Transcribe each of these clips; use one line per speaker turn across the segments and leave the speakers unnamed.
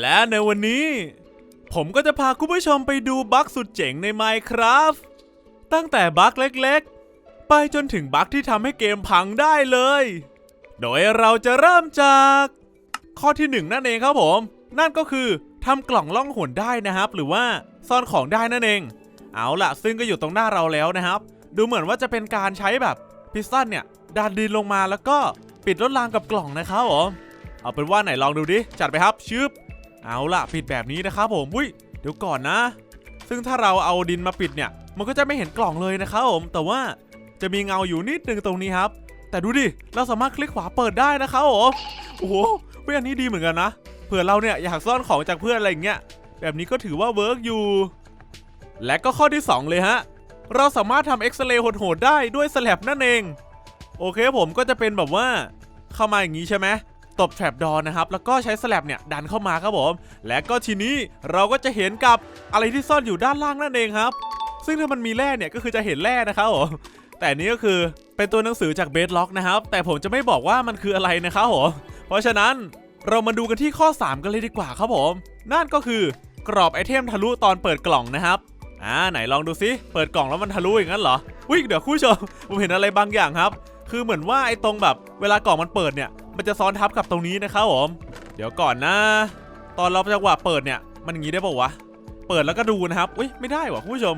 และในวันนี้ ผมก็จะพาคุณผู้ชมไปดูบั๊กสุดเจ๋งใน Minecraft ตั้งแต่บั๊กเล็กๆ ไปจนถึงบั๊กที่ทำให้เกมพังได้เลย โดยเราจะเริ่มจาก ข้อที่หนึ่งนั่นเองครับผม นั่นก็คือทำกล่องล่องหนได้นะครับ หรือว่าซ่อนของได้นั่นเอง เอาล่ะ ซึ่งก็อยู่ตรงหน้าเราแล้วนะครับ ดูเหมือนว่าจะเป็นการใช้แบบพิซซันเนี่ยดันดินลงมาแล้วก็ปิดรถรางกับกล่องนะครับผมเอาเป็นว่าไหนลองดูดิจัดไปครับชึบ เอาล่ะปิดแบบนี้นะครับผมอุ้ยเดี๋ยวก่อนนะ ซึ่งถ้าเราเอาดินมาปิดเนี่ย มันก็จะไม่เห็นกล่องเลยนะครับผม แต่ว่าจะมีเงาอยู่นิดนึงตรงนี้ครับ แต่ดูดิเราสามารถคลิกขวาเปิดได้นะครับผมโอ้โหเฮ้ยอันนี้ดีเหมือนกันนะเผื่อเราเนี่ยอยากซ่อนของจากเพื่อนอะไรอย่างเงี้ยแบบนี้ก็ถือว่าเวิร์กอยู่ และก็ข้อที่ 2 เลยฮะ เราสามารถทำเอ็กซเรย์โหดๆได้ด้วยสแลบนั่นเอง โอเคผมก็จะเป็นแบบว่าเข้ามาอย่างนี้ใช่ไหม ตบแทรปดอนะครับ แล้วก็ใช้สแลบเนี่ยดันเข้ามาครับผม และก็ทีนี้เราก็จะเห็นกับอะไรที่ซ่อนอยู่ด้านล่างนั่นเองครับ ซึ่งถ้ามันมีแร่เนี่ยก็คือจะเห็นแร่นะครับผมแต่นี้ก็คือเป็นตัวหนังสือจากเบสล็อกนะครับ แต่ผมจะไม่บอกว่ามันคืออะไรนะครับผมเพราะฉะนั้นเรามาดูกันที่ข้อ 3 กันเลยดีกว่าครับผม นั่นก็คือกรอบไอเทมทะลุตอนเปิดกล่องนะครับ อ่าไหนลองดูซิ เปิดกล่องแล้วมันทะลุอย่างนั้นเหรอวิ่งเดี๋ยวคุณผู้ชมผมเห็นอะไรบางอย่างครับ คือเหมือนว่าไอตรงแบบ เวลากล่องมันเปิดเนี่ย มันจะซ้อนทับกับตรงนี้นะครับผม เดี๋ยวก่อนนะ ตอนเราจังหวะเปิดเนี่ย มันอย่างนี้ได้ป่าวะ เปิดแล้วก็ดูนะครับ อุ้ยไม่ได้ว่ะคุณผู้ชม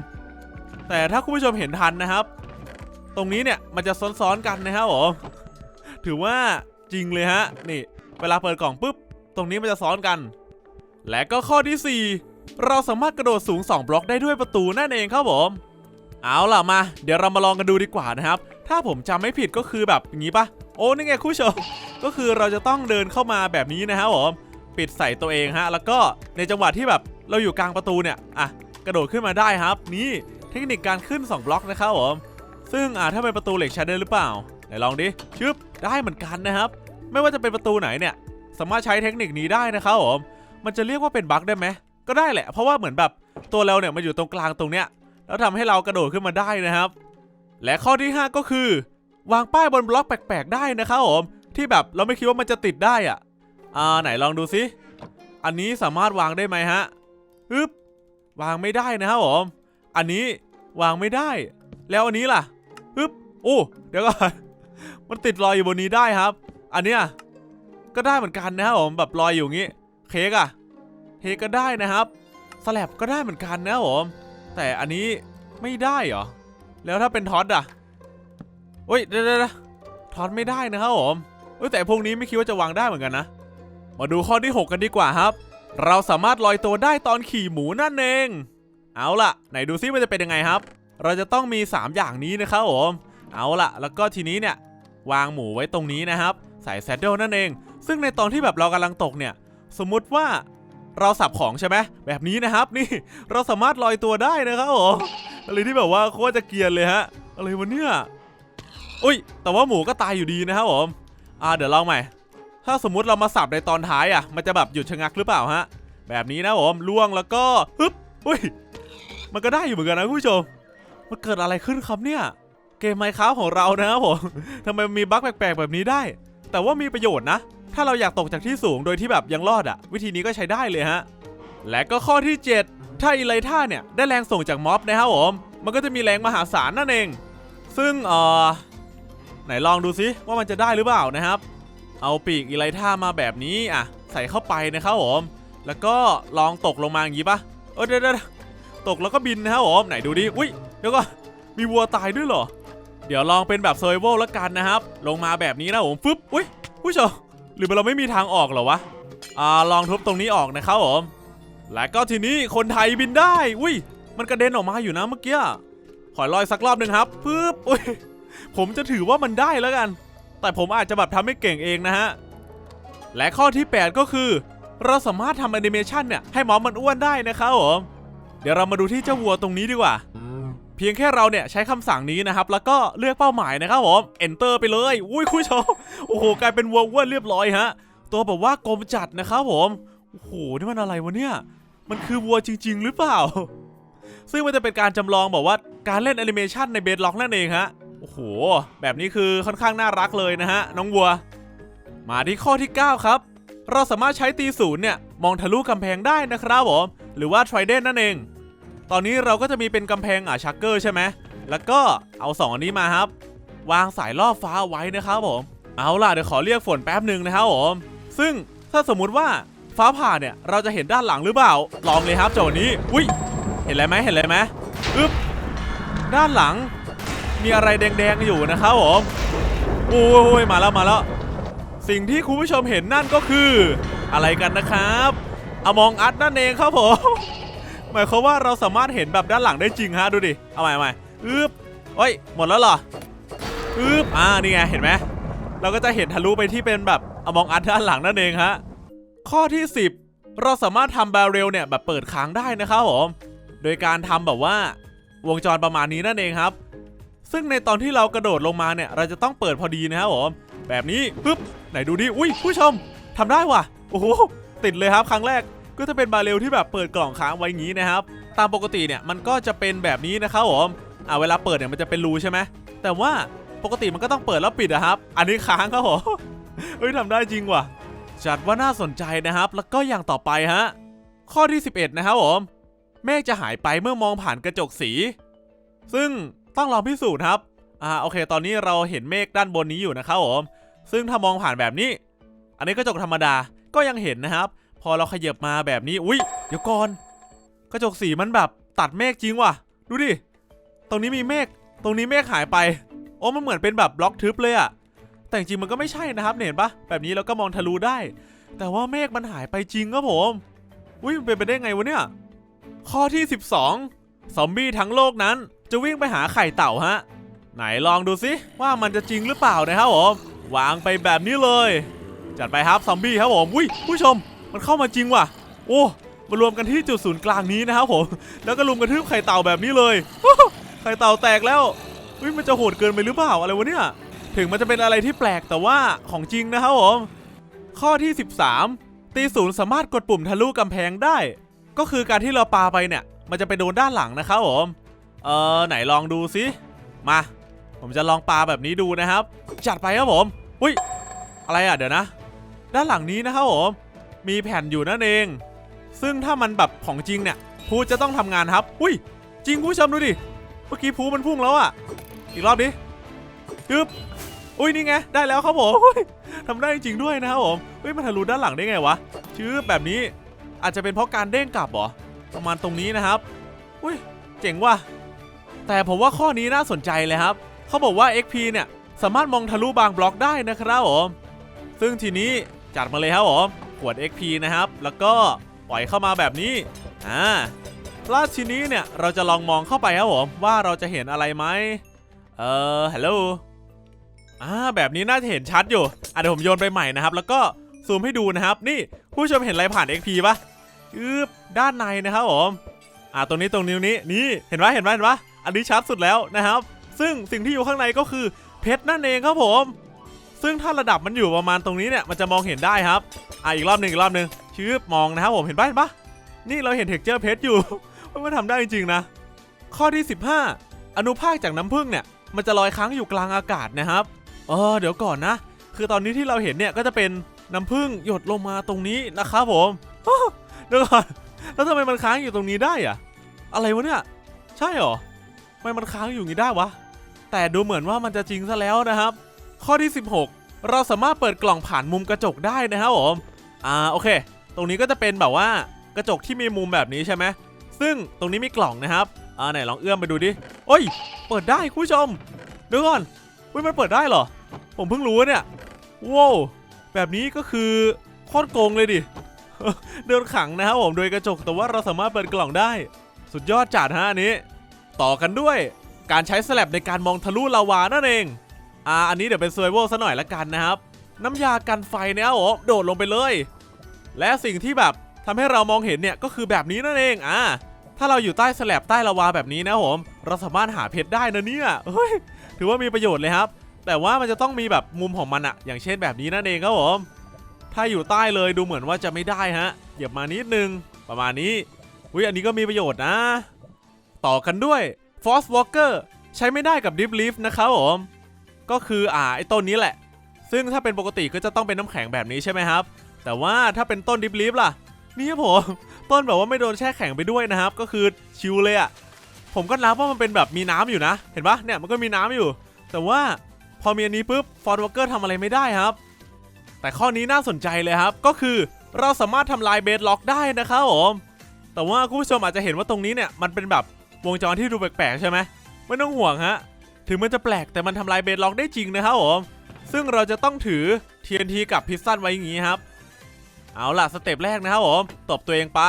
แต่ถ้าคุณผู้ชมเห็นทันนะครับ ตรงนี้เนี่ยมันจะซ้อนๆกันนะครับผม ถือว่าจริงเลยฮะ นี่ เวลาเปิดกล่องปุ๊บ ตรงนี้มันจะซ้อนกัน และก็ข้อที่ 4 เราสามารถกระโดดสูง 2 บล็อกได้ด้วยประตูนั่นเองครับผม เอาล่ะมา เดี๋ยวเรามาลองกันดูดีกว่านะครับ ถ้าผมจำไม่ผิดก็คือแบบอย่างนี้ปะ โอ้นี่ไงคุณผู้ชมก็คือเราจะต้องเดินเข้ามาแบบนี้นะครับผมปิดใส่ตัวเองฮะ แล้วก็ในจังหวะที่แบบเราอยู่กลางประตูเนี่ยอะกระโดดขึ้นมาได้ครับ นี่เทคนิคการขึ้น 2 บล็อกนะครับผมซึ่งอ่าถ้าเป็นประตูเหล็กใช้ได้หรือเปล่าไหนลองดิชึบได้เหมือนกันนะครับ ไม่ว่าจะเป็นประตูไหนเนี่ย สามารถใช้เทคนิคนี้ได้นะครับผมมันจะเรียกว่าเป็นบั๊กได้ไหมก็ได้แหละ เพราะว่าเหมือนแบบตัวเราเนี่ยมาอยู่ตรงกลางตรงเนี้ยแล้วทำให้เรากระโดดขึ้นมาได้นะครับ และข้อที่ 5 ก็คือ วางป้ายบนบล็อกแปลกๆได้นะครับผมที่แบบเราไม่คิดว่ามันจะติดได้อะอ่าไหนลองดูซิอันนี้สามารถวางได้ไหมฮะอึ๊บวางไม่ได้นะครับผมอันนี้วางไม่ได้ แล้วอันนี้ล่ะอึ๊บโอ้เดี๋ยวก่อนมันติดรอยอยู่บนนี้ได้ครับ อันเนี้ยก็ได้เหมือนกันนะครับผมแบบรอยอยู่งี้เค้กอะเค้กก็ได้นะครับสแลบก็ได้เหมือนกันนะครับผมแต่อันนี้ไม่ได้เหรอแล้วถ้าเป็นท็อตอะ เดี๋ยเดี๋ยวเดี๋ยวท็อตไม่ได้นะครับผมเอ้ยแต่พวกนี้ไม่คิดว่าจะวางได้เหมือนกันนะ มาดูข้อที่ 6 กันดีกว่าครับ เราสามารถลอยตัวได้ตอนขี่หมูนั่นเอง เอาล่ะ ไหนดูซิมันจะเป็นยังไงครับ เราจะต้องมี 3 อย่างนี้นะครับผม เอาล่ะ แล้วก็ทีนี้เนี่ย วางหมูไว้ตรงนี้นะครับ ใส่แซดเดิลนั่นเอง ซึ่งในตอนที่แบบเรากำลังตกเนี่ย สมมุติว่าเราสับของใช่ไหมแบบนี้นะครับนี่เราสามารถลอยตัวได้นะครับผมอะไรที่แบบว่าโคตรจะเกียนเลยฮะอะไรวะเนี่ย อุ้ย แต่ว่าหมูก็ตายอยู่ดีนะครับผม อ่า เดี๋ยวลองใหม่ ถ้าสมมุติเรามาสับในตอนท้ายอะ มันจะแบบหยุดชะงักหรือเปล่าฮะ แบบนี้นะผมล่วงแล้วก็ฮึบอุ้ย มันก็ได้อยู่เหมือนกันนะคุณผู้ชม มันเกิดอะไรขึ้นครับเนี่ย เกมไมค้าของเรานะครับผมทำไมมีบั๊กแปลกๆแบบนี้ได้ แต่ว่ามีประโยชน์นะ ถ้าเราอยากตกจากที่สูงโดยที่แบบยังรอดอะ วิธีนี้ก็ใช้ได้เลยฮะ และก็ข้อที่ 7 ถ้าอีไลท่าเนี่ยได้แรงส่งจากม็อบนะครับผม มันก็จะมีแรงมหาศาลนั่นเอง ซึ่งเอ่อ ไหนลองดูซิว่ามันจะได้หรือเปล่านะครับ เอาปีกอีไลท่ามาแบบนี้อะ ใส่เข้าไปนะครับผมแล้วก็ลองตกลงมาอย่างนี้ปะเออเดี๋ยวเดี๋ยวตกแล้วก็บินนะครับผมไหนดูดิอุ้ยเดี๋ยวก็มีวัวตายด้วยเหรอ เดี๋ยวลองเป็นแบบเซอร์ไวแล้วกันนะครับ ลงมาแบบนี้นะผมฟึบอุ้ยผู้ชมหรือเราไม่มีทางออกเหรอวะอ่าลองทุบตรงนี้ออกนะครับผมและก็ทีนี้คนไทยบินได้ อุ้ย มันกระเด็นออกมาอยู่นะเมื่อกี้ขอลอยสักรอบหนึ่งครับปึ๊บอุ้ย ผมจะถือว่ามันได้แล้วกัน แต่ผมอาจจะแบบทำไม่เก่งเองนะฮะ และข้อที่ 8 ก็คือ เราสามารถทำแอนิเมชันเนี่ยให้หมอมันอ้วนได้นะครับผมเดี๋ยวเรามาดูที่เจ้าวัวตรงนี้ดีกว่า เพียงแค่เราเนี่ยใช้คำสั่งนี้นะครับ แล้วก็เลือกเป้าหมายนะครับผม enter ไปเลย อุ้ยคุณผู้ชมโอ้โหกลายเป็นวัวอ้วนเรียบร้อยฮะ ตัวแบบว่ากลมจัดนะครับผมโอ้โหนี่มันอะไรวะเนี่ย มันคือวัวจริง ๆ หรือเปล่า ซึ่งมันจะเป็นการจำลองบอกว่าการเล่นแอนิเมชันในเบสล็อกนั่นเองฮะ โอ้โห แบบนี้คือค่อนข้างน่ารักเลยนะฮะ น้องวัว มาที่ข้อที่ 9 ครับ เราสามารถใช้ตีศูนย์เนี่ย มองทะลุกำแพงได้นะครับผม หรือว่า trident นั่นเอง ตอนนี้เราก็จะมีเป็นกำแพงอ่าชักเกอร์ใช่ไหม แล้วก็เอาสองอันนี้มาครับ วางสายล่อฟ้าไว้นะครับผม เอาล่ะเดี๋ยวขอเรียกฝนแป๊บหนึ่งนะครับผม ซึ่งถ้าสมมุติว่าฟ้าผ่าเนี่ย เราจะเห็นด้านหลังหรือเปล่า ลองเลยครับโจนี้ อุ้ย เห็นอะไรไหมเห็นอะไรไหมอึ๊บ ด้านหลัง มีอะไรแดงๆอยู่นะครับผมโอ้ยมาแล้วมาแล้ว สิ่งที่คุณผู้ชมเห็นนั่นก็คือ อะไรกันนะครับอมองอัดนั่นเองครับผมหมายความว่าเราสามารถเห็นแบบด้านหลังได้จริงฮะดูดิเอาใหม่ใหม่อึ๊บเฮ้ยหมดแล้วเหรออึ๊บอ่านี่ไงเห็นไหมเราก็จะเห็นทะลุไปที่เป็นแบบอมองอัดด้านหลังนั่นเองฮะข้อที่ 10 เราสามารถทำบาเรลเนี่ยแบบเปิดค้างได้นะครับผมโดยการทำแบบว่าวงจรประมาณนี้นั่นเองครับ ซึ่งในตอนที่เรากระโดดลงมาเนี่ย เราจะต้องเปิดพอดีนะครับผม แบบนี้ปึ๊บ ไหนดูดิ อุ้ยผู้ชมทำได้ว่ะ โอ้โห ติดเลยครับครั้งแรก ก็จะเป็นบาเรลที่แบบเปิดกล่องค้างไว้งี้นะครับ ตามปกติเนี่ยมันก็จะเป็นแบบนี้นะครับผมอ่าเวลาเปิดเนี่ยมันจะเป็นรูใช่ไหม แต่ว่าปกติมันก็ต้องเปิดแล้วปิดอะครับ อันนี้ค้างครับผมเฮ้ยทำได้จริงว่ะ จัดว่าน่าสนใจนะครับ แล้วก็อย่างต่อไปฮะ ข้อที่ 11 นะครับผม เมฆจะหายไปเมื่อมองผ่านกระจกสี ซึ่ง ต้องลองพิสูจน์ครับ อ่าโอเค ตอนนี้เราเห็นเมฆด้านบนนี้อยู่นะครับผม ซึ่งถ้ามองผ่านแบบนี้ อันนี้กระจกธรรมดาก็ยังเห็นนะครับ พอเราขยับมาแบบนี้ อุ้ยเดี๋ยวก่อน กระจกสีมันแบบตัดเมฆจริงว่ะ ดูดิ ตรงนี้มีเมฆ ตรงนี้เมฆหายไป โอ้มันเหมือนเป็นแบบบล็อกทึบเลยอะแต่จริงมันก็ไม่ใช่นะครับเห็นปะแบบนี้เราก็มองทะลุได้ แต่ว่าเมฆมันหายไปจริงครับผม อุ้ยมันเป็นไปได้ไงวะเนี่ย ข้อที่ 12 ซอมบี้ทั้งโลกนั้น จะวิ่งไปหาไข่เต่าฮะ ไหนลองดูสิว่ามันจะจริงหรือเปล่านะครับผมวางไปแบบนี้เลย จัดไปครับซอมบี้ครับผมอุ้ยผู้ชมมันเข้ามาจริงว่ะ โอ้มารวมกันที่จุดศูนย์กลางนี้นะครับผมแล้วก็ลุมกระทืบไข่เต่าแบบนี้เลยไข่เต่าแตกแล้วอุ้ยมันจะโหดเกินไปหรือเปล่าอะไรวะเนี่ยถึงมันจะเป็นอะไรที่แปลกแต่ว่าของจริงนะครับผมข้อที่ 13 ตีศูนย์สามารถกดปุ่มทะลุกำแพงได้ ก็คือการที่เราปาไปเนี่ย มันจะไปโดนด้านหลังนะครับผม เออไหนลองดูสิมา ผมจะลองปลาแบบนี้ดูนะครับ จัดไปครับผมอุ้ยอะไรอะเดี๋ยวนะ ด้านหลังนี้นะครับผมมีแผ่นอยู่นั่นเอง ซึ่งถ้ามันแบบของจริงเนี่ยพูจะต้องทำงานครับอุ้ยจริงคุณผู้ชมดูดิเมื่อกี้พูมันพุ่งแล้วอะ อีกรอบดิยึบอุ้ยนี่ไงได้แล้วครับผมอุ้ยทำได้จริงด้วยนะครับผมเฮ้ยมันทะลุด้านหลังได้ไงวะชื่อแบบนี้อาจจะเป็นเพราะการเด้งกลับหรอประมาณตรงนี้นะครับ อุ้ยเจ๋งว่ะ แต่ผมว่าข้อนี้น่าสนใจเลยครับ เขาบอกว่า XP เนี่ยสามารถมองทะลุบางบล็อกได้นะครับผมซึ่งทีนี้จัดมาเลยครับผมขวด XP นะครับ แล้วก็ปล่อยเข้ามาแบบนี้อ่าแล้วทีนี้เนี่ยเราจะลองมองเข้าไปครับผมว่าเราจะเห็นอะไรไหมเออฮัลโหลอ่าแบบนี้น่าจะเห็นชัดอยู่อะเดี๋ยวผมโยนไปใหม่นะครับ แล้วก็ซูมให้ดูนะครับ นี่ผู้ชมเห็นอะไรผ่าน XP ปะอืบด้านในนะครับผมอ่าตรงนี้ตรงนิ้วนี้นี่เห็นปะเห็นปะเห็นปะ อันนี้ชัดสุดแล้วนะครับ ซึ่งสิ่งที่อยู่ข้างในก็คือเพชรนั่นเองครับผม ซึ่งถ้าระดับมันอยู่ประมาณตรงนี้เนี่ยมันจะมองเห็นได้ครับอะอีกรอบหนึ่งอีกรอบหนึ่งชืบมองนะครับผมเห็นปะเห็นปะนี่เราเห็นเท็กเจอร์เพชรอยู่ มันทำได้จริงๆนะ ข้อที่ 15 อนุภาคจากน้ำผึ้งเนี่ยมันจะลอยค้างอยู่กลางอากาศนะครับเออเดี๋ยวก่อนนะ คือตอนนี้ที่เราเห็นเนี่ยก็จะเป็นน้ำผึ้งหยดลงมาตรงนี้นะครับผมเดี๋ยวก่อนแล้วทำไมมันค้างอยู่ตรงนี้ได้อะอะไรวะเนี่ย ใช่หรอ ไมมันค้างอยู่อย่างนี้ได้วะ แต่ดูเหมือนว่ามันจะจริงซะแล้วนะครับ ข้อที่ 16 เราสามารถเปิดกล่องผ่านมุมกระจกได้นะครับผม อ่าโอเค ตรงนี้ก็จะเป็นแบบว่ากระจกที่มีมุมแบบนี้ใช่ไหม ซึ่งตรงนี้มีกล่องนะครับ อ่าไหนลองเอื้อมไปดูดิ โอ้ย เปิดได้คุณผู้ชมเดี๋ยวก่อนเฮ้ยมันเปิดได้เหรอ ผมเพิ่งรู้เนี่ยว้าวแบบนี้ก็คือโคตรโกงเลยดิเดินขังนะครับผมโดยกระจกแต่ว่าเราสามารถเปิดกล่องได้ สุดยอดจัดฮะอันนี้ ต่อกันด้วย การใช้สแลบในการมองทะลุลาวานั่นเองอ่าอันนี้เดี๋ยวเป็นซวเวลซะหน่อยละกันนะครับ น้ำยากันไฟเนี่ยครับผมโดดลงไปเลย และสิ่งที่แบบทำให้เรามองเห็นเนี่ยก็คือแบบนี้นั่นเองอ่าถ้าเราอยู่ใต้สแลบใต้ลาวาแบบนี้นะครับผมเราสามารถหาเพชรได้นะเนี่ยเฮ้ยถือว่ามีประโยชน์เลยครับ แต่ว่ามันจะต้องมีแบบมุมของมันอะอย่างเช่นแบบนี้นั่นเองครับผมถ้าอยู่ใต้เลยดูเหมือนว่าจะไม่ได้ฮะเหยียบมานิดนึงประมาณนี้อุ้ยอันนี้ก็มีประโยชน์นะ ต่อกันด้วย Force Walker ใช้ไม่ได้กับ Deep Leaf นะครับผม ก็คืออ่าไอ้ต้นนี้แหละ ซึ่งถ้าเป็นปกติก็จะต้องเป็นน้ำแข็งแบบนี้ใช่ไหมครับ แต่ว่าถ้าเป็นต้นดิบลิฟล่ะ นี่ครับผม ต้นแบบว่าไม่โดนแช่แข็งไปด้วยนะครับ ก็คือชิลเลยอะผมก็นับว่ามันเป็นแบบมีน้ำอยู่นะ เห็นปะเนี่ยมันก็มีน้ำอยู่ แต่ว่าพอมีอันนี้ปุ๊บฟอร์ดวอเกอร์ทำอะไรไม่ได้ครับ แต่ข้อนี้น่าสนใจเลยครับ ก็คือเราสามารถทำลายเบสล็อกได้นะครับผมแต่ว่าคุณผู้ชมอาจจะเห็นว่าตรงนี้เนี่ยมันเป็นแบบ วงจรที่ดูแปลกๆใช่ไหมไม่ต้องห่วงฮะ ถึงมันจะแปลกแต่มันทำลายเบสล็อกได้จริงนะครับผมซึ่งเราจะต้องถือ TNT กับพิสตันไว้อย่างนี้ครับ เอาล่ะสเต็ปแรกนะครับผมตบตัวเองไป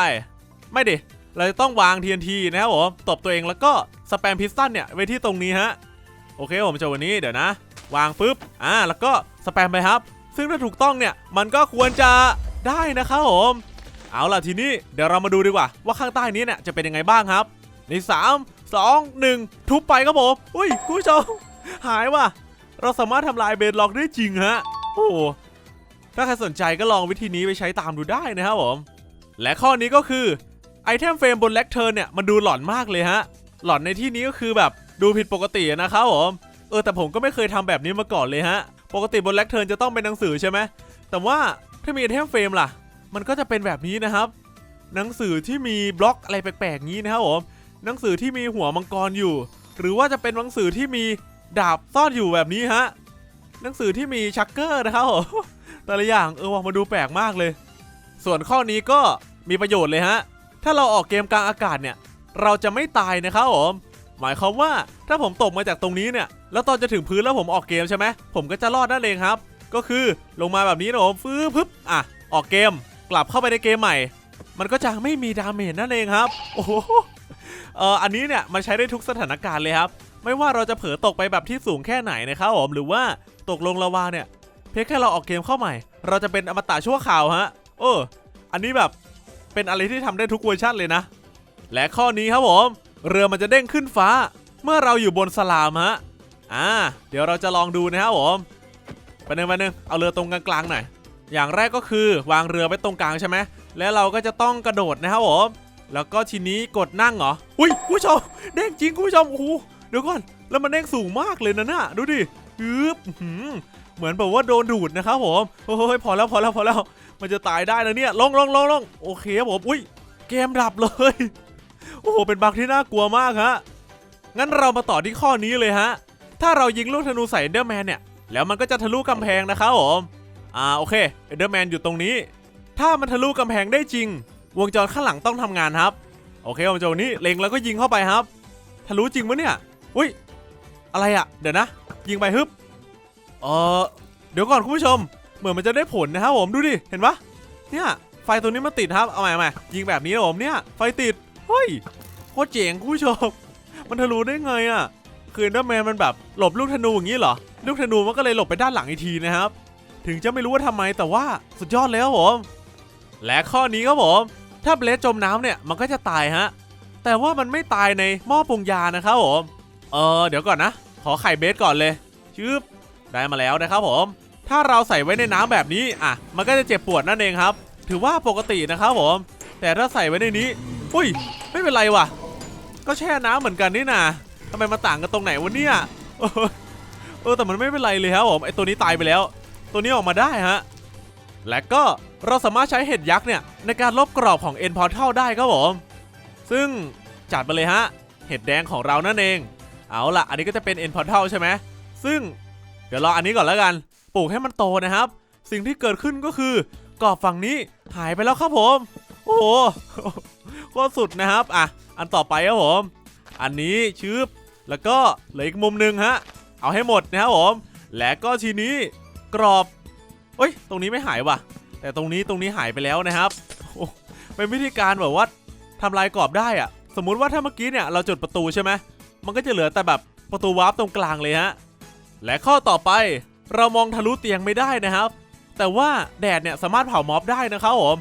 ไม่ดิเราจะต้องวาง TNT นะครับผมตบตัวเองแล้วก็สแปมพิสตันเนี่ยไว้ที่ตรงนี้ฮะโอเคผมจะวันนี้เดี๋ยวนะ วางปุ๊บอ่าแล้วก็สแปมไปครับ ซึ่งถ้าถูกต้องเนี่ยมันก็ควรจะได้นะครับผมเอาล่ะทีนี้เดี๋ยวเรามาดูดีกว่าว่าข้างใต้นี้เนี่ยจะเป็นยังไงบ้างครับ ใน3 2 1ทุบไปครับผมอุ้ยคุณผู้ชมหายว่ะ เราสามารถทำลายเบดล็อกได้จริงฮะ โอ้ถ้าใครสนใจก็ลองวิธีนี้ไปใช้ตามดูได้นะครับผม และข้อนี้ก็คือไอเทมเฟรมบนแล็กเทิร์นเนี่ยมันดูหลอนมากเลยฮะ หลอนในที่นี้ก็คือแบบดูผิดปกตินะครับผมเออแต่ผมก็ไม่เคยทำแบบนี้มาก่อนเลยฮะ ปกติบนแล็กเทิร์นจะต้องเป็นหนังสือใช่ไหม แต่ว่าถ้ามีไอเทมเฟรมล่ะ มันก็จะเป็นแบบนี้นะครับ หนังสือที่มีบล็อกอะไรแปลกๆงี้นะครับผม หนังสือที่มีหัวมังกรอยู่ หรือว่าจะเป็นหนังสือที่มีดาบซ่อนอยู่แบบนี้ฮะหนังสือที่มีชักเกอร์นะครับผมแต่ละอย่างเออว่ามาดูแปลกมากเลย ส่วนข้อนี้ก็มีประโยชน์เลยฮะ ถ้าเราออกเกมกลางอากาศเนี่ย เราจะไม่ตายนะครับผมหมายความว่าถ้าผมตกมาจากตรงนี้เนี่ย แล้วตอนจะถึงพื้นแล้วผมออกเกมใช่ไหมผมก็จะรอดนั่นเองครับ ก็คือลงมาแบบนี้นะผมฟื้พึบอะออกเกม กลับเข้าไปในเกมใหม่ มันก็จะไม่มีดาเมจนั่นเองครับ โอ้โห เอออันนี้เนี่ยมันใช้ได้ทุกสถานการณ์เลยครับ ไม่ว่าเราจะเผลอตกไปแบบที่สูงแค่ไหนนะครับผมหรือว่าตกลงละวาเนี่ย เพียงแค่เราออกเกมเข้าใหม่ เราจะเป็นอมตะชั่วข่าวฮะเออ อันนี้แบบเป็นอะไรที่ทำได้ทุกเวอร์ชันเลยนะ และข้อนี้ครับผมเรือมันจะเด้งขึ้นฟ้า เมื่อเราอยู่บนสลามฮะอ่าเดี๋ยวเราจะลองดูนะครับผมไปหนึ่งไปหนึ่งเอาเรือตรงกลางๆหน่อยอย่างแรกก็คือวางเรือไว้ตรงกลางใช่ไหมแล้วเราก็จะต้องกระโดดนะครับผม แล้วก็ทีนี้กดนั่งเหรอ อุ้ยคุณผู้ชมเด้งจริงคุณผู้ชมโอ้โหเดี๋ยวก่อน แล้วมันเด้งสูงมากเลยนะน่ะดูดิฮึบอื้อหือเหมือนแบบว่าโดนดูดนะครับผม โอ้ยพอแล้วพอแล้วพอแล้ว มันจะตายได้แล้วเนี่ย ลงลงลงลงโอเคครับผม อุ้ย เกมดับเลย โอ้โห เป็นบักที่น่ากลัวมากฮะ งั้นเรามาต่อที่ข้อนี้เลยฮะ ถ้าเรายิงลูกธนูใส่เดอร์แมนเนี่ย แล้วมันก็จะทะลุกำแพงนะครับผม อ่า โอเคเดอร์แมนอยู่ตรงนี้ ถ้ามันทะลุกำแพงได้จริง วงจรข้างหลังต้องทำงานครับ โอเควงจรนี้เล็งแล้วก็ยิงเข้าไปครับทะลุจริงปะเนี่ยอุ้ยอะไรอะเดี๋ยวนะ ยิงไปฮึบเออเดี๋ยวก่อนคุณผู้ชม เหมือนมันจะได้ผลนะครับผมดูดิเห็นปะเนี่ยไฟตัวนี้มันติดครับเอาใหม่ใหม่ยิงแบบนี้นะผมเนี่ยไฟติดเฮ้ยโคตรเจ๋งคุณผู้ชม มันทะลุได้ไงอะคือเดอร์แมนมันแบบหลบลูกธนูอย่างนี้เหรอลูกธนูมันก็เลยหลบไปด้านหลังอีกทีนะครับ ถึงจะไม่รู้ว่าทำไมแต่ว่าสุดยอดเลยครับผมและข้อนี้ครับผม ถ้าเบลสจมน้ำเนี่ยมันก็จะตายฮะ แต่ว่ามันไม่ตายในหม้อปรุงยานะครับผม เออเดี๋ยวก่อนนะ ขอไข่เบสก่อนเลยชึบได้มาแล้วนะครับผม ถ้าเราใส่ไว้ในน้ำแบบนี้อะ มันก็จะเจ็บปวดนั่นเองครับ ถือว่าปกตินะครับผม แต่ถ้าใส่ไว้ในนี้ อุ้ย ไม่เป็นไรว่ะ ก็แช่น้ำเหมือนกันนี่นะทำไมมาต่างกันตรงไหนวะเนี่ยเออเออแต่มันไม่เป็นไรเลยครับผมไอตัวนี้ตายไปแล้ว ตัวนี้ออกมาได้ฮะ และก็เราสามารถใช้เห็ดยักษ์เนี่ย ในการลบกรอบของ End Portal ได้ครับผม ซึ่งจัดมาเลยฮะ เห็ดแดงของเรานั่นเอง เอาล่ะ อันนี้ก็จะเป็น End Portal ใช่ไหม ซึ่งเดี๋ยวรออันนี้ก่อนแล้วกัน ปลูกให้มันโตนะครับ สิ่งที่เกิดขึ้นก็คือกรอบฝั่งนี้หายไปแล้วครับผม โอ้โหโคตรสุดนะครับ อะ อันต่อไปครับผม อันนี้ชืบแล้วก็เหลืออีกมุมหนึ่งฮะ เอาให้หมดนะครับผม และก็ทีนี้กรอบ เอ้ย ตรงนี้ไม่หายว่ะ แต่ตรงนี้ตรงนี้หายไปแล้วนะครับเป็นวิธีการแบบว่าทำลายกรอบได้อะสมมุติว่าถ้าเมื่อกี้เนี่ยเราจุดประตูใช่ไหมมันก็จะเหลือแต่แบบประตูวาร์ปตรงกลางเลยฮะ และข้อต่อไปเรามองทะลุเตียงไม่ได้นะครับ แต่ว่าแดดเนี่ยสามารถเผาม็อบได้นะครับผม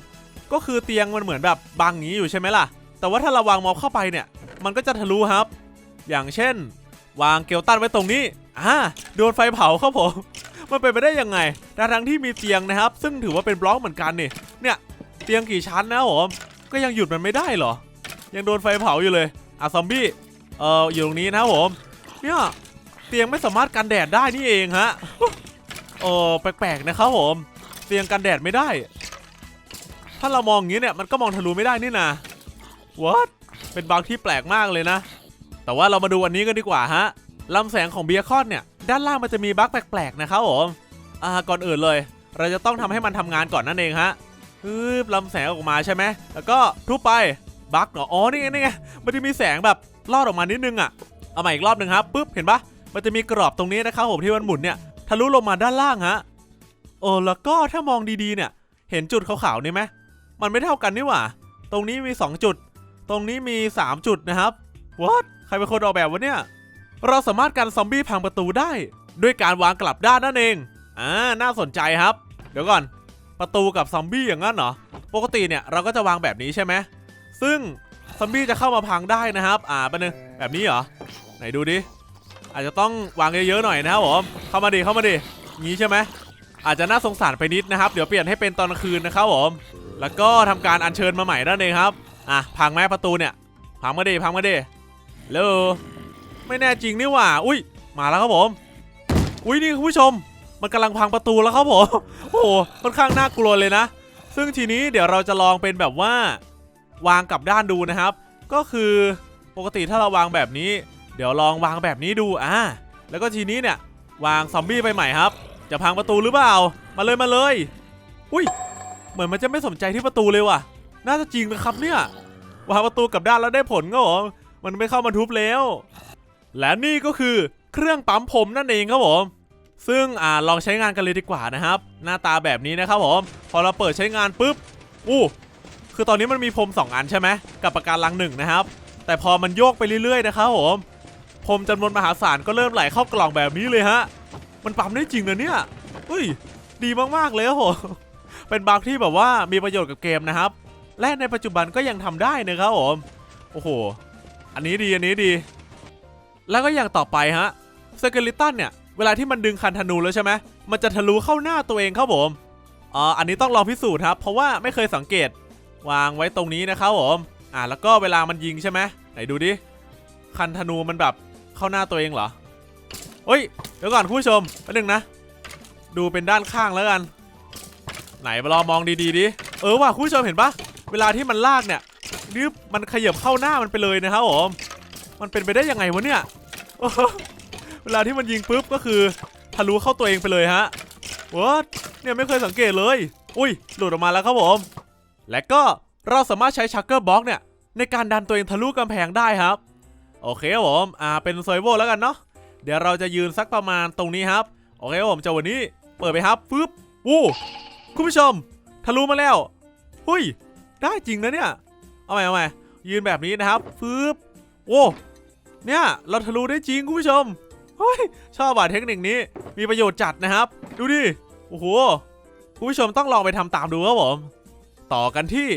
ก็คือเตียงมันเหมือนแบบบังอย่างนี้อยู่ใช่ไหมล่ะ แต่ว่าถ้าเราวางม็อบเข้าไปเนี่ย มันก็จะทะลุครับ อย่างเช่น วางเกลตันไว้ตรงนี้ อ่าโดนไฟเผาครับผม มันเป็นไปได้ยังไงทั้งทั้งที่มีเตียงนะครับ ซึ่งถือว่าเป็นบล็อกเหมือนกันนี่ เนี่ยเตียงกี่ชั้นนะผมก็ยังหยุดมันไม่ได้เหรอ ยังโดนไฟเผาอยู่เลยอะซอมบี้ เอ่ออยู่ตรงนี้นะผม เนี่ยเตียงไม่สามารถกันแดดได้นี่เองฮะ เออแปลกๆนะครับผม เตียงกันแดดไม่ได้ ถ้าเรามองอย่างนี้เนี่ยมันก็มองทะลุไม่ได้นี่นะ what เป็นบั๊กที่แปลกมากเลยนะ แต่ว่าเรามาดูอันนี้กันดีกว่าฮะลำแสงของเบียร์คอนเนี่ย ด้านล่างมันจะมีบั๊กแปลกๆนะครับผมอ่าก่อนอื่นเลย เราจะต้องทำให้มันทำงานก่อนนั่นเองฮะฮึบลำแสงออกมาใช่ไหมแล้วก็ทุบไปบั๊กเหรออ๋อนี่ไงนี่ไงมันจะมีแสงแบบลอดออกมานิดนึงอะเอาใหม่อีกรอบหนึ่งครับปุ๊บเห็นปะมันจะมีกรอบตรงนี้นะครับผมที่มันหมุนเนี่ยทะลุลงมาด้านล่างฮะโอ้แล้วก็ถ้ามองดีๆเนี่ย เห็นจุดขาวๆนี่ไหมมันไม่เท่ากันนี่หว่า ตรงนี้มี 2 จุด ตรงนี้มี 3 จุดนะครับ what ใครเป็นคนออกแบบวะเนี่ย เราสามารถกันซอมบี้พังประตูได้ ด้วยการวางกลับด้านนั่นเองอ่าน่าสนใจครับ เดี๋ยวก่อน ประตูกับซอมบี้อย่างนั้นเหรอปกติเนี่ยเราก็จะวางแบบนี้ใช่ไหมซึ่งซอมบี้จะเข้ามาพังได้นะครับ อ่าเป็นงแบบนี้เหรอไหนดูดิอาจจะต้องวางเยอะๆหน่อยนะครับผมเข้ามาดิเข้ามาดิงี้ใช่ไหมอาจจะน่าสงสารไปนิดนะครับ เดี๋ยวเปลี่ยนให้เป็นตอนคืนนะครับผมแล้วก็ทำการอัญเชิญมาใหม่นั่นเองครับ อะพังไหมประตูเนี่ย พังมาดิพังมาดิเลอ ไม่แน่จริงนี่หว่า อุ้ย มาแล้วครับผม อุ้ยนี่คุณผู้ชม มันกำลังพังประตูแล้วครับผม โอ้โหค่อนข้างน่ากลัวเลยนะ ซึ่งทีนี้เดี๋ยวเราจะลองเป็นแบบว่า วางกลับด้านดูนะครับ ก็คือปกติถ้าเราวางแบบนี้ เดี๋ยวลองวางแบบนี้ดูอ่าแล้วก็ทีนี้เนี่ยวางซอมบี้ไปใหม่ครับ จะพังประตูหรือเปล่า มาเลยมาเลย อุ้ย เหมือนมันจะไม่สนใจที่ประตูเลยว่ะ น่าจะจริงนะครับเนี่ย วางประตูกลับด้านแล้วได้ผลก็หรอมันไม่เข้ามาทุบแล้ว และนี่ก็คือเครื่องปั๊มผมนั่นเองครับผม ซึ่งอ่าลองใช้งานกันเลยดีกว่านะครับ หน้าตาแบบนี้นะครับผม พอเราเปิดใช้งานปุ๊บ อู้ คือตอนนี้มันมีพรมสองอันใช่ไหมกับปากการลังหนึ่งนะครับ แต่พอมันโยกไปเรื่อยๆนะครับผมพรมจำนวนมหาศาลก็เริ่มไหลเข้ากล่องแบบนี้เลยฮะ มันปั๊มได้จริงนะเนี่ยเฮ้ย ดีมากๆเลยครับผมเป็นบั๊กที่แบบว่ามีประโยชน์กับเกมนะครับ และในปัจจุบันก็ยังทำได้นะครับผม โอ้โห อันนี้ดีอันนี้ดี แล้วก็อย่างต่อไปฮะสเกลิตันเนี่ย เวลาที่มันดึงคันธนูแล้วใช่ไหมมันจะทะลุเข้าหน้าตัวเองครับผมอ่าอันนี้ต้องลองพิสูจน์ครับ เพราะว่าไม่เคยสังเกต วางไว้ตรงนี้นะครับผม อ่าแล้วก็เวลามันยิงใช่ไหมไหนดูดิ คันธนูมันแบบเข้าหน้าตัวเองเหรอเฮ้ย เดี๋ยวก่อนคุณผู้ชมแป๊บนึงนะ ดูเป็นด้านข้างแล้วกัน ไหนมาลองมองดีๆดิเออว่ะคุณผู้ชมเห็นปะเวลาที่มันลากเนี่ยนึบมันขยับเข้าหน้ามันไปเลยนะครับผม มันเป็นไปได้ยังไงวะเนี่ย เวลาที่มันยิงปุ๊บก็คือทะลุเข้าตัวเองไปเลยฮะว a t เนี่ยไม่เคยสังเกตเลย อุ้ย หลุดออกมาแล้วครับผม และก็เราสามารถใช้ชักเกอร์บล็อกเนี่ย ในการดันตัวเองทะลุกำแพงได้ครับ โอเคครับผม อ่า เป็นโซยโวแล้วกันเนาะ เดี๋ยวเราจะยืนสักประมาณตรงนี้ครับ โอเคครับผมจะวันนี้เปิดไปครับฟึบวู้คุณผู้ชม ทะลุมาแล้วหุ้ย ได้จริงนะเนี่ย เอาใหม่เอาใหม่ยืนแบบนี้นะครับฟึบโอ้ เนี่ย เราทะลุได้จริงคุณผู้ชมเฮ้ยชอบว่ะเทคนิคนี้มีประโยชน์จัดนะครับ ดูดิโอ้โหคุณผู้ชมต้องลองไปทำตามดูครับผมต่อกันที่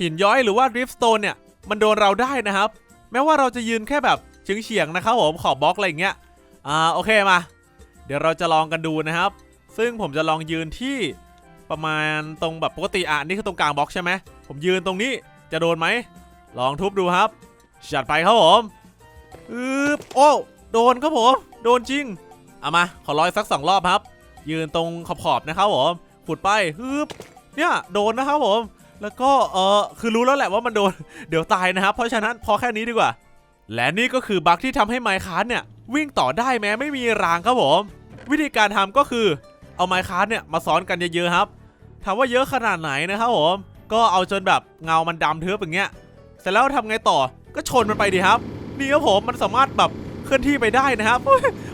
หินย้อยหรือว่าดริฟต์สโตนเนี่ย มันโดนเราได้นะครับ แม้ว่าเราจะยืนแค่แบบเฉียงๆนะครับผมขอบบล็อกอะไรอย่างเงี้ยอ่าโอเคมา เดี๋ยวเราจะลองกันดูนะครับ ซึ่งผมจะลองยืนที่ประมาณตรงแบบปกติอะนี่คือตรงกลางบล็อกใช่ไหมผมยืนตรงนี้จะโดนไหมลองทุบดูครับจัดไปครับผม อืบโอ้โดนครับผม โดนจริง เอามา ขอร้อยสักสองรอบครับ ยืนตรงขอบๆนะครับผมขุดไปฮึบเนี่ยโดนนะครับผม แล้วก็เออคือรู้แล้วแหละว่ามันโดน เดี๋ยวตายนะครับ เพราะฉะนั้นพอแค่นี้ดีกว่า และนี่ก็คือบั๊กที่ทำให้ไมค์คาร์เนี่ย วิ่งต่อได้แม้ไม่มีรางครับผม วิธีการทำก็คือเอาไมค์คาร์เนี่ยมาซ้อนกันเยอะๆครับถามว่าเยอะขนาดไหนนะครับผม ก็เอาจนแบบเงามันดำเทือบอย่างเงี้ย เสร็จแล้วทำไงต่อ ก็ชนมันไปดีครับ นี่ครับผมมันสามารถแบบเคลื่อนที่ไปได้นะครับ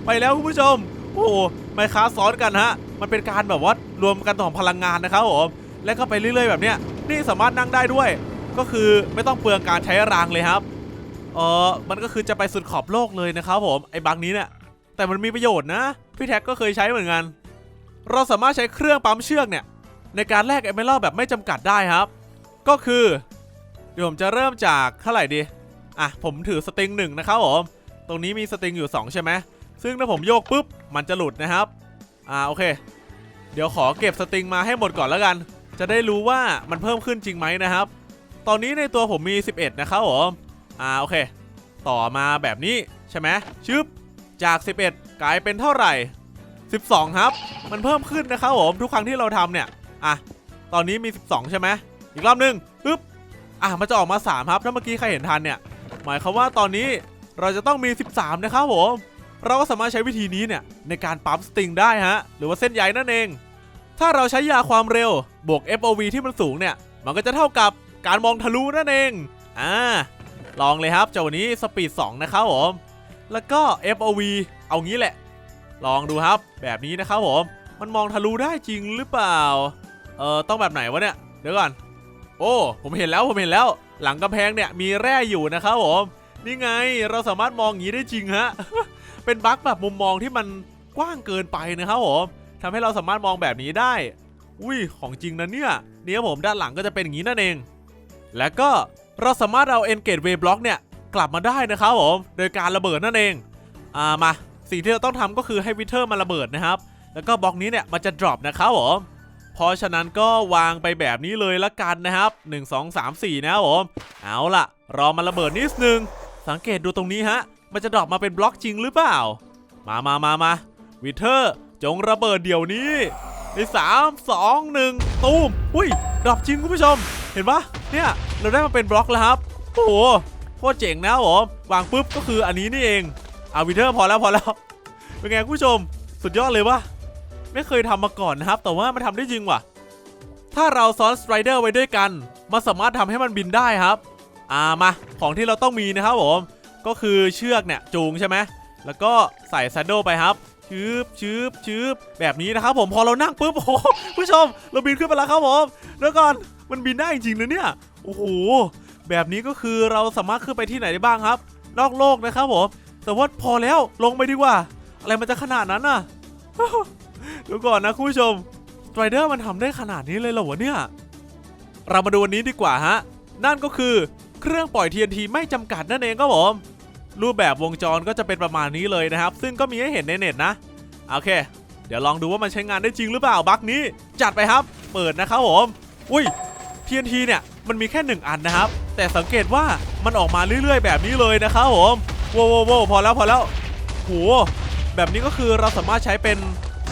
ไปแล้วคุณผู้ชม โอ้โหไมค์คาซ้อนกันฮะมันเป็นการแบบว่ารวมกันของพลังงานนะครับผมแล้วก็ไปเรื่อย ๆ แบบเนี้ยนี่สามารถนั่งได้ด้วย ก็คือไม่ต้องเปลืองการใช้รางเลยครับเออมันก็คือจะไปสุดขอบโลกเลยนะครับผมไอ้บังนี้เนี่ยแต่มันมีประโยชน์นะพี่แท็กก็เคยใช้เหมือนกัน เราสามารถใช้เครื่องปั๊มเชือกเนี่ยในการแลกเอเมอรัลแบบไม่จำกัดได้ครับ ก็คือ เดี๋ยวผมจะเริ่มจากเท่าไหร่ดี อะผมถือสตริงหนึ่งนะครับผมตรงนี้มีสตริงอยู่ 2 ใช่ไหมซึ่งถ้าผมโยกปุ๊บมันจะหลุดนะครับอ่าโอเค เดี๋ยวขอเก็บสตริงมาให้หมดก่อนแล้วกัน จะได้รู้ว่ามันเพิ่มขึ้นจริงไหมนะครับ ตอนนี้ในตัวผมมี 11 นะครับผมอ่าโอเค ต่อมาแบบนี้ใช่ไหมชึบจาก 11 กลายเป็นเท่าไหร่ 12 ครับ มันเพิ่มขึ้นนะครับผมทุกครั้งที่เราทำเนี่ยอะตอนนี้มี 12 ใช่ไหมอีกรอบหนึ่งปึ๊บอะมันจะออกมา 3 ครับ ถ้าเมื่อกี้ใครเห็นทันเนี่ย หมายความว่าตอนนี้เราจะต้องมี 13 นะครับผม เราก็สามารถใช้วิธีนี้เนี่ยในการปั๊มสติงได้ฮะ หรือว่าเส้นใยนั่นเอง ถ้าเราใช้ยาความเร็วบวก FOV ที่มันสูงเนี่ย มันก็จะเท่ากับการมองทะลุนั่นเอง อ่า ลองเลยครับเจ้าวันนี้สปีด 2 นะครับผม แล้วก็ FOV เอางี้แหละ ลองดูครับ แบบนี้นะครับผม มันมองทะลุได้จริงหรือเปล่า เออต้องแบบไหนวะเนี่ย เดี๋ยวก่อน โอ้ ผมเห็นแล้ว ผมเห็นแล้ว หลังกำแพงเนี่ยมีแร่อยู่นะครับผมนี่ไงเราสามารถมองอย่างนี้ได้จริงฮะเป็นบั๊กแบบมุมมองที่มันกว้างเกินไปนะครับผมทำให้เราสามารถมองแบบนี้ได้ อุ้ยของจริงนะเนี่ยเนี่ยผมด้านหลังก็จะเป็นอย่างนี้นั่นเอง แล้วก็เราสามารถเอา Engage Way Block เนี่ยกลับมาได้นะครับผมโดยการระเบิดนั่นเองอ่ามาสิ่งที่เราต้องทำก็คือให้วิเทอร์มาระเบิดนะครับ แล้วก็บล็อกนี้เนี่ยมันจะ drop นะครับผม เพราะฉะนั้นก็วางไปแบบนี้เลยละกันนะครับ 1 2 3 4 นะครับผม เอาล่ะ รอมันระเบิดนิดนึง สังเกตดูตรงนี้ฮะ มันจะดรอปมาเป็นบล็อกจริงหรือเปล่า มามามามาวิเทอร์ จงระเบิดเดี๋ยวนี้ ในสามสองหนึ่งตูม อุ้ย ดรอปจริงคุณผู้ชม เห็นปะเนี่ย เราได้มาเป็นบล็อกแล้วครับ โอ้โห โคตรเจ๋งนะครับผม วางปุ๊บก็คืออันนี้นี่เอง เอาวิเทอร์พอแล้วพอแล้ว เป็นไงคุณผู้ชม สุดยอดเลยวะ ไม่เคยทำมาก่อนนะครับ แต่ว่ามันทำได้จริงว่ะ ถ้าเราซ้อนสไตรเดอร์ไว้ด้วยกัน มันสามารถทำให้มันบินได้ครับ อ่ามาของที่เราต้องมีนะครับผม ก็คือเชือกเนี่ยจูงใช่ไหมแล้วก็ใส่ซัดโดไปครับชืบชืบชืบแบบนี้นะครับผมพอเรานั่งปุ๊บโอ้โหผู้ชมเราบินขึ้นไปแล้วครับผมแล้วก่อนมันบินได้จริงๆนะเนี่ยโอ้โหแบบนี้ก็คือเราสามารถขึ้นไปที่ไหนได้บ้างครับ นอกโลกนะครับผมแต่ว่าพอแล้วลงไปดีกว่า อะไรมันจะขนาดนั้นน่ะ เดี๋ยวก่อนนะคุณผู้ชมสไตรเดอร์มันทำได้ขนาดนี้เลยเหรอวะเนี่ย เรามาดูวันนี้ดีกว่าฮะ นั่นก็คือเครื่องปล่อย TNT ไม่จำกัดนั่นเองครับผม รูปแบบวงจรก็จะเป็นประมาณนี้เลยนะครับ ซึ่งก็มีให้เห็นในเน็ตนะ โอเค เดี๋ยวลองดูว่ามันใช้งานได้จริงหรือเปล่าบั๊กนี้ จัดไปครับ เปิดนะครับผม อุ้ย TNT เนี่ยมันมีแค่หนึ่งอันนะครับ แต่สังเกตว่ามันออกมาเรื่อยๆ แบบนี้เลยนะครับผมโว้วโว้วโวพอแล้วพอแล้วโหแบบนี้ก็คือเราสามารถใช้เป็น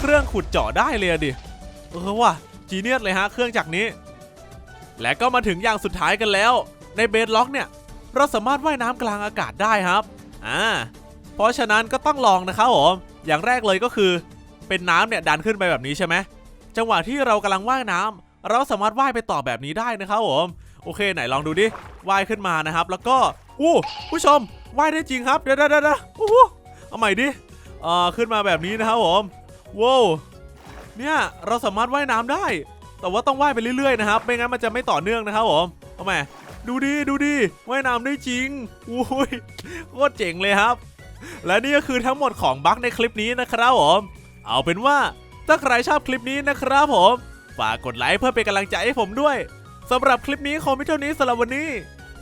เครื่องขุดเจาะได้เลยดิ เออว่ะจีเนียสเลยฮะเครื่องจักรนี้ และก็มาถึงอย่างสุดท้ายกันแล้ว ในเบสล็อกเนี่ย เราสามารถว่ายน้ำกลางอากาศได้ครับ อ่า เพราะฉะนั้นก็ต้องลองนะครับผม อย่างแรกเลยก็คือ เป็นน้ำเนี่ยดันขึ้นไปแบบนี้ใช่ไหม จังหวะที่เรากำลังว่ายน้ำเราสามารถว่ายไปต่อแบบนี้ได้นะครับผม โอเคไหนลองดูดิ ว่ายขึ้นมานะครับ แล้วก็ อู้ผู้ชม ว่ายได้จริงครับ เดี๋ยวเดี๋ยวเดี๋ยวโอ้เอาใหม่ดิ เอ่อ ขึ้นมาแบบนี้นะครับผม ว้าวเนี่ยเราสามารถว่ายน้ำได้ แต่ว่าต้องว่ายไปเรื่อยๆนะครับ ไม่งั้นมันจะไม่ต่อเนื่องนะครับผมเอาใหมดูดิดูดิว่ายน้ำได้จริงอุ้ยโคตรเจ๋งเลยครับ และนี่ก็คือทั้งหมดของบั๊กในคลิปนี้นะครับผม เอาเป็นว่าถ้าใครชอบคลิปนี้นะครับผม ฝากกดไลค์เพื่อเป็นกำลังใจให้ผมด้วยสำหรับคลิปนี้คงไม่เท่านี้สำหรับวันนี้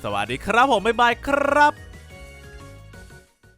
สวัสดีครับผมบ๊ายบายครับ